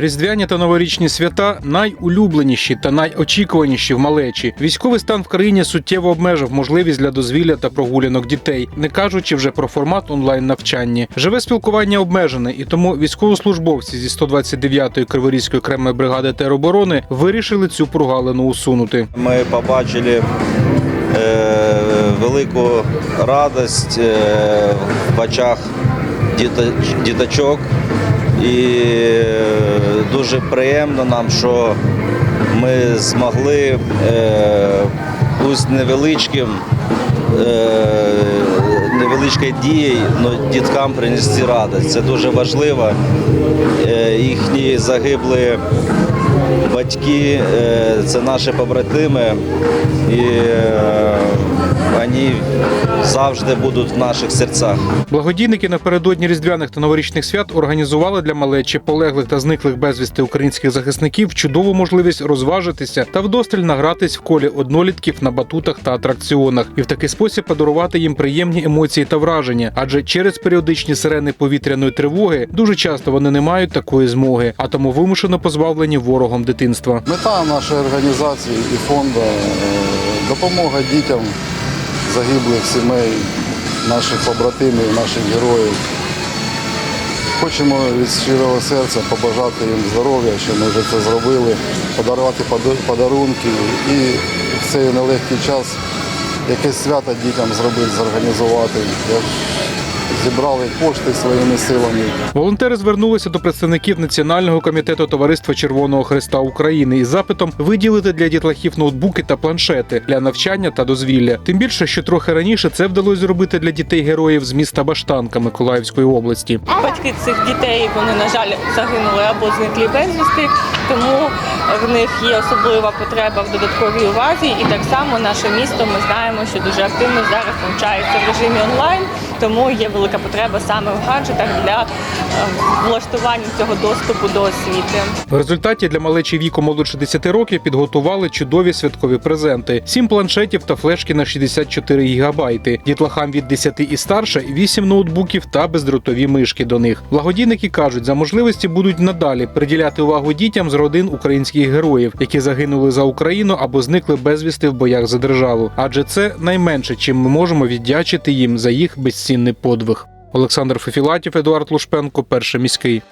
Різдвяні та новорічні свята найулюбленіші та найочікуваніші в малечі. Військовий стан в країні суттєво обмежив можливість для дозвілля та прогулянок дітей, не кажучи вже про формат онлайн навчання. Живе спілкування обмежене, і тому військовослужбовці зі 129-ї Криворізької окремої бригади тероборони вирішили цю прогалину усунути. Ми побачили е, велику радість е, в очах діточок. І е, дуже приємно нам, що ми змогли е, пусть невеличким, е, невеличкою дією, але діткам принести радість. Це дуже важливо. Е, їхні загибли батьки е, це наші побратими, і е, вони завжди будуть в наших серцях. Благодійники напередодні різдвяних та новорічних свят організували для малечі полеглих та зниклих безвісти українських захисників чудову можливість розважитися та вдосталь награтись в колі однолітків на батутах та атракціонах, і в такий спосіб подарувати їм приємні емоції та враження. Адже через періодичні сирени повітряної тривоги дуже часто вони не мають такої змоги, а тому вимушено позбавлені ворогом дитинства. Мета нашої організації і фонду е, допомога дітям загиблих сімей, наших побратимів, наших героїв. Хочемо від щирого серця побажати їм здоров'я, що ми вже це зробили, подарувати подарунки і в цей нелегкий час якесь свято дітям зробити, зорганізувати. Зібрали кошти своїми силами. Волонтери звернулися до представників Національного комітету Товариства Червоного Христа України із запитом виділити для дітлахів ноутбуки та планшети для навчання та дозвілля. Тим більше, що трохи раніше це вдалося зробити для дітей героїв з міста Баштанка Миколаївської області. Батьки цих дітей вони на жаль загинули або зникли безвісти, тому в них є особлива потреба в додатковій увазі. І так само наше місто ми знаємо, що дуже активно зараз навчається в режимі онлайн, тому є велика потреба саме в гаджетах для влаштування цього доступу до освіти. В результаті для малечі віку молодше 10 років підготували чудові святкові презенти: сім планшетів та флешки на 64 гігабайти. Дітлахам від 10 і старше 8 ноутбуків та бездротові мишки до них. Благодійники кажуть, за можливості будуть надалі приділяти увагу дітям з родин українських героїв, які загинули за Україну або зникли безвісти в боях за державу. Адже це найменше, чим ми можемо віддячити їм за їх безцінний подвиг. Олександр Фефілатів, Едуард Лушпенко, перший міський.